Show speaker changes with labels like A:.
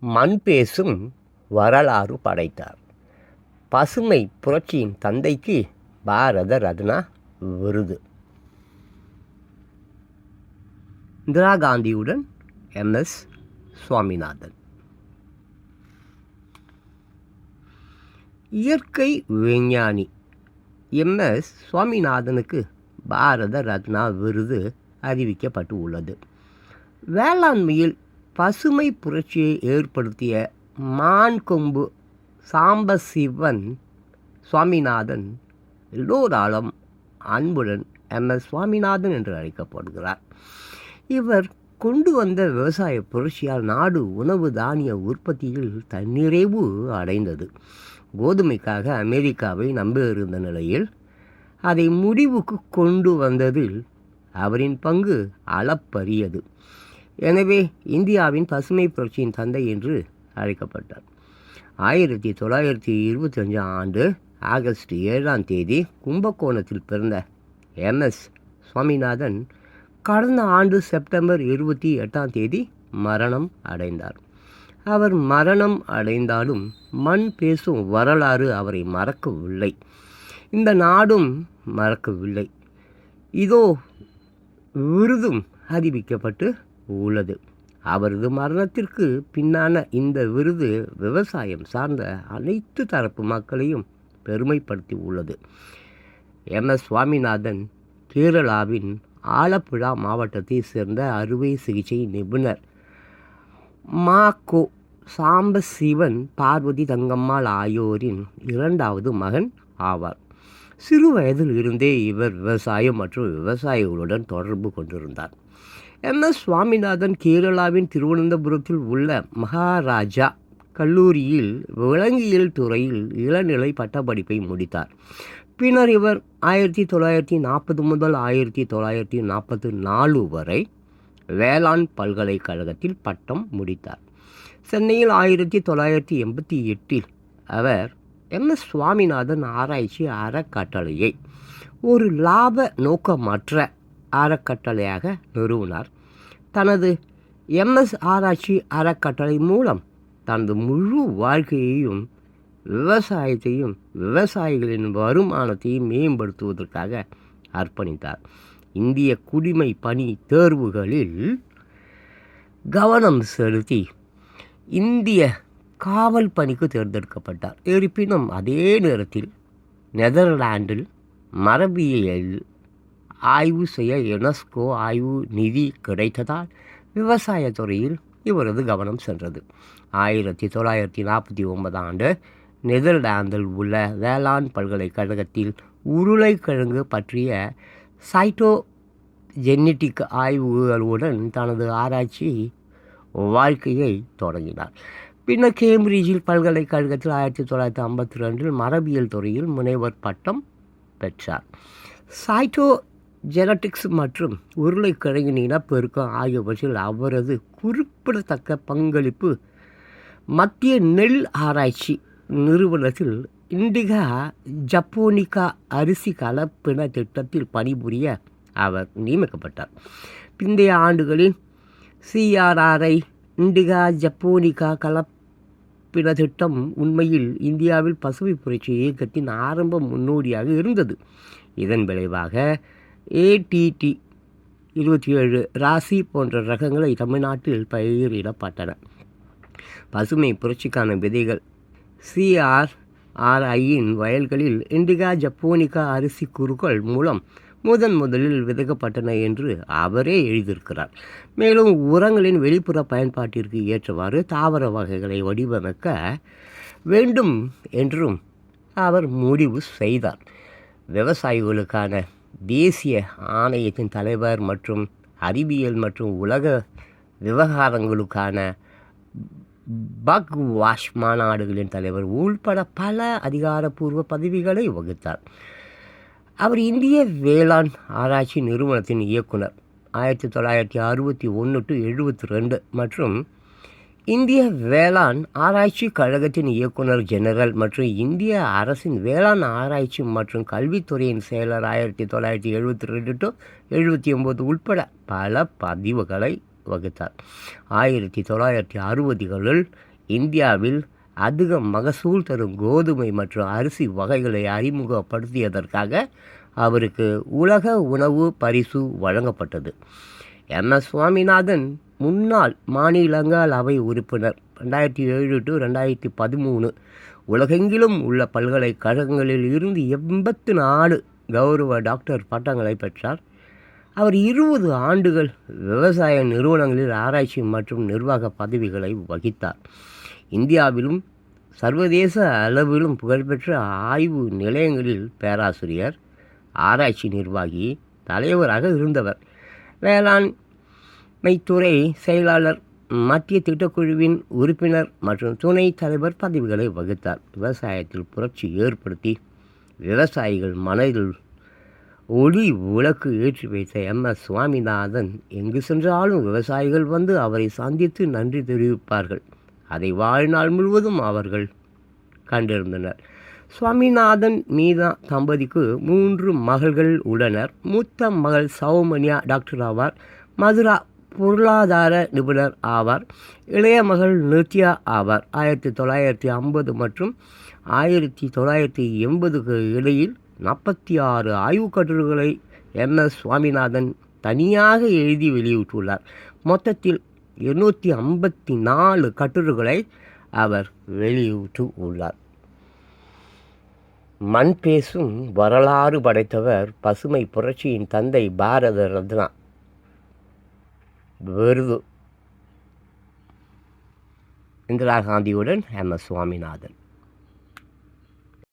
A: மண் பேசும் வரலாறு படைத்தார். பசுமை புரட்சியின் தந்தைக்கு பாரத ரத்னா விருது. இந்திரா காந்தியுடன் எம்எஸ் சுவாமிநாதன். இயற்கை விஞ்ஞானி எம்எஸ் சுவாமிநாதனுக்கு பாரத ரத்னா விருது அறிவிக்கப்பட்டு உள்ளது. வேளாண்மையில் பசுமை புரட்சியை ஏற்படுத்திய மான் கொம்பு சாம்பசிவன் சுவாமிநாதன் எல்லோராலும் அன்புடன் எம்எஸ் சுவாமிநாதன் என்று அழைக்கப்படுகிறார். இவர் கொண்டு வந்த விவசாய புரட்சியால் நாடு உணவு தானிய உற்பத்தியில் தன்னிறைவு அடைந்தது. கோதுமைக்காக அமெரிக்காவை நம்பியிருந்த நிலையில் அதை முடிவுக்கு கொண்டு வந்ததில் அவரின் பங்கு அளப்பரியது. எனவே இந்தியாவின் பசுமை புரட்சியின் தந்தை என்று அழைக்கப்பட்டார். ஆயிரத்தி தொள்ளாயிரத்தி இருபத்தி அஞ்சாம் ஆண்டு ஆகஸ்ட் ஏழாம் தேதி கும்பகோணத்தில் பிறந்த எம்எஸ் சுவாமிநாதன் கடந்த ஆண்டு செப்டம்பர் இருபத்தி எட்டாம் தேதி மரணம் அடைந்தார். அவர் மரணம் அடைந்தாலும் மண் பேசும் வரலாறு அவரை மறக்கவில்லை. இந்த நாடும் மறக்கவில்லை. இதோ விருதும் அறிவிக்கப்பட்டு உள்ளது. அவரது மரணத்திற்கு பின்னான இந்த விருது விவசாயம் சார்ந்த அனைத்து தரப்பு மக்களையும் பெருமைப்படுத்தி உள்ளது. எம். எஸ். சுவாமிநாதன் கேரளாவின் ஆலப்புழா மாவட்டத்தைச் சேர்ந்த அறுவை சிகிச்சை நிபுணர். மாக்கோ சாம்பசிவன் பார்வதி தங்கம்மாள் ஆகியோரின் இரண்டாவது மகன் ஆவார். சிறு வயதில் இருந்தே இவர் விவசாயம் மற்றும் விவசாயிகளுடன் தொடர்பு கொண்டிருந்தார். எம். எஸ். சுவாமிநாதன் கேரளாவின் திருவனந்தபுரத்தில் உள்ள மகாராஜா கல்லூரியில் விலங்கியல் துறையில் இளநிலை பட்டப்படிப்பை முடித்தார். பின்னர் இவர் ஆயிரத்தி தொள்ளாயிரத்தி நாற்பது முதல் ஆயிரத்தி தொள்ளாயிரத்தி நாற்பத்தி நாலு வரை வேளாண் பல்கலைக்கழகத்தில் பட்டம் முடித்தார். சென்னையில் ஆயிரத்தி தொள்ளாயிரத்தி எண்பத்தி எட்டில் அவர் எம் எஸ் சுவாமிநாதன் ஆராய்ச்சி அறக்கட்டளையை? ஒரு லாப நோக்கமற்ற அறக்கட்டளையாக நிறுவினார். தனது எம்எஸ் ஆராய்ச்சி அறக்கட்டளை மூலம் தனது முழு வாழ்க்கையையும் விவசாயத்தையும் விவசாயிகளின் வருமானத்தையும் மேம்படுத்துவதற்காக அர்ப்பணித்தார். இந்திய குடிமை பணி தேர்வுகளில் கவனம் செலுத்தி இந்திய காவல் பணிக்கு தேர்ந்தெடுக்கப்பட்டார். இருப்பினும் அதே நேரத்தில் நெதர்லாண்டில் மரபியல் ஆய்வு செய்ய யுனெஸ்கோ ஆய்வு நிதி கிடைத்ததால் விவசாய துறையில் இவரது கவனம் சென்றது. ஆயிரத்தி தொள்ளாயிரத்தி நாற்பத்தி ஒன்பதாம் ஆண்டு நெதர்லாந்தில் உள்ள வேளாண் பல்கலைக்கழகத்தில் உருளைக்கிழங்கு பற்றிய சைட்டோ ஜெனட்டிக் ஆய்வுகளுடன் தனது ஆராய்ச்சி வாழ்க்கையை தொடங்கினார். பின்னர் கேம்பிரிட்ஜில் பல்கலைக்கழகத்தில் ஆயிரத்தி தொள்ளாயிரத்தி ஐம்பத்தி ரெண்டில் மரபியல் துறையில் முனைவர் பட்டம் பெற்றார். சைட்டோ ஜெனட்டிக்ஸ் மற்றும் உருளைக்கிழங்கின் இனப்பெருக்கம் ஆகியவற்றில் அவரது குறிப்பிடத்தக்க பங்களிப்பு மத்திய நெல் ஆராய்ச்சி நிறுவனத்தில் இண்டிகா ஜப்போனிகா அரிசி கலப்பின திட்டத்தில் பணிபுரிய அவர் நியமிக்கப்பட்டார். பிந்தைய ஆண்டுகளில் சிஆர்ஆர்ஐ இண்டிகா ஜப்போனிகா கலப்பின திட்டம் உண்மையில் இந்தியாவில் பசுமை புரட்சி இயக்கத்தின் ஆரம்ப முன்னோடியாக இருந்தது. இதன் விளைவாக ஏடிடி இருபத்தி ஏழு ராசி போன்ற ரகங்களை தமிழ்நாட்டில் பயிரிடப்பட்டன. பசுமை புரட்சிக்கான விதைகள் சிஆர்ஆர்ஐயின் வயல்களில் இண்டிகா ஜப்போனிகா அரிசி குறுக்கள் மூலம் முதன் முதலில் விதைக்கப்பட்டன என்று அவரே எழுதியிருக்கிறார். மேலும் உரங்களின் வெளிப்புற பயன்பாட்டிற்கு ஏற்றவாறு தாவர வகைகளை வடிவமைக்க வேண்டும் என்றும் அவர் முடிவு செய்தார். விவசாயிகளுக்கான தேசிய ஆணையத்தின் தலைவர் மற்றும் அறிவியல் மற்றும் உலக விவகாரங்களுக்கான பக் வாஷ் மாநாடுகளின் தலைவர் உள்பட பல அதிகாரப்பூர்வ பதவிகளை வகுத்தார். அவர் இந்திய வேளாண் ஆராய்ச்சி நிறுவனத்தின் இயக்குனர். ஆயிரத்தி தொள்ளாயிரத்தி அறுபத்தி ஒன்று டு எழுபத்தி ரெண்டு மற்றும் இந்திய வேளாண் ஆராய்ச்சி கழகத்தின் இயக்குனர் ஜெனரல் மற்றும் இந்திய அரசின் வேளாண் ஆராய்ச்சி மற்றும் கல்வித்துறையின் செயலர் ஆயிரத்தி தொள்ளாயிரத்தி எழுபத்தி ரெண்டு டு எழுபத்தி ஒம்பது உட்பட பல பதிவுகளை வகுத்தார். ஆயிரத்தி தொள்ளாயிரத்தி அறுபதுகளில் இந்தியாவில் அதிக மகசூல் தரும் கோதுமை மற்றும் அரிசி வகைகளை அறிமுகப்படுத்தியதற்காக அவருக்கு உலக உணவு பரிசு வழங்கப்பட்டது. எம். எஸ். சுவாமிநாதன் முன்னாள் மாநிலங்களவை உறுப்பினர் ரெண்டாயிரத்தி ஏழு டு ரெண்டாயிரத்தி பதிமூணு. உலகெங்கிலும் உள்ள பல்கலைக்கழகங்களில் இருந்து எண்பத்து நாலு கௌரவ டாக்டர் பட்டங்களை பெற்றார். அவர் இருபது ஆண்டுகள் விவசாய நிறுவனங்களில் ஆராய்ச்சி மற்றும் நிர்வாக பதவிகளை வகித்தார். இந்தியாவிலும் சர்வதேச அளவிலும் புகழ்பெற்ற ஆய்வு நிலையங்களில் பேராசிரியர் ஆராய்ச்சி நிர்வாகி தலைவராக இருந்தவர். வேளாண்மைத்துறை செயலாளர் மத்திய திட்டக்குழுவின் உறுப்பினர் மற்றும் துணை தலைவர் பதவிகளை வகுத்தார். விவசாயத்தில் புரட்சி ஏற்படுத்தி விவசாயிகள் மனதில் ஒளி விளக்கு ஏற்றி வைத்த எம். எஸ். சுவாமிநாதன் எங்கு சென்றாலும் விவசாயிகள் வந்து அவரை சந்தித்து நன்றி தெரிவிப்பார்கள். அதை வாழ்நாள் முழுவதும் அவர்கள் கண்டிருந்தனர். சுவாமிநாதன் மீதா தம்பதிக்கு மூன்று மகள்கள் உள்ளனர். மூத்த மகள் சௌமன்யா டாக்டர் ஆவார். மதுரா பொருளாதார நிபுணர் ஆவார். இளைய மகள் நித்யா ஆவார். ஆயிரத்தி தொள்ளாயிரத்தி ஐம்பது மற்றும் ஆயிரத்தி தொள்ளாயிரத்தி எண்பதுக்கு இடையில் நாற்பத்தி ஆறு ஆய்வுக் கட்டுரைகளை எம் எஸ் சுவாமிநாதன் தனியாக எழுதி வெளியிட்டுள்ளார். மொத்தத்தில் எண்ணூற்றி ஐம்பத்தி நாலு கட்டுரைகளை அவர் வெளியிட்டு உள்ளார் மண் பேசும் வரலாறு படைத்தவர் பசுமை புரட்சியின் தந்தை பாரத ரத்னா விருது. இந்திரா காந்தியுடன் எம் எஸ் சுவாமிநாதன்.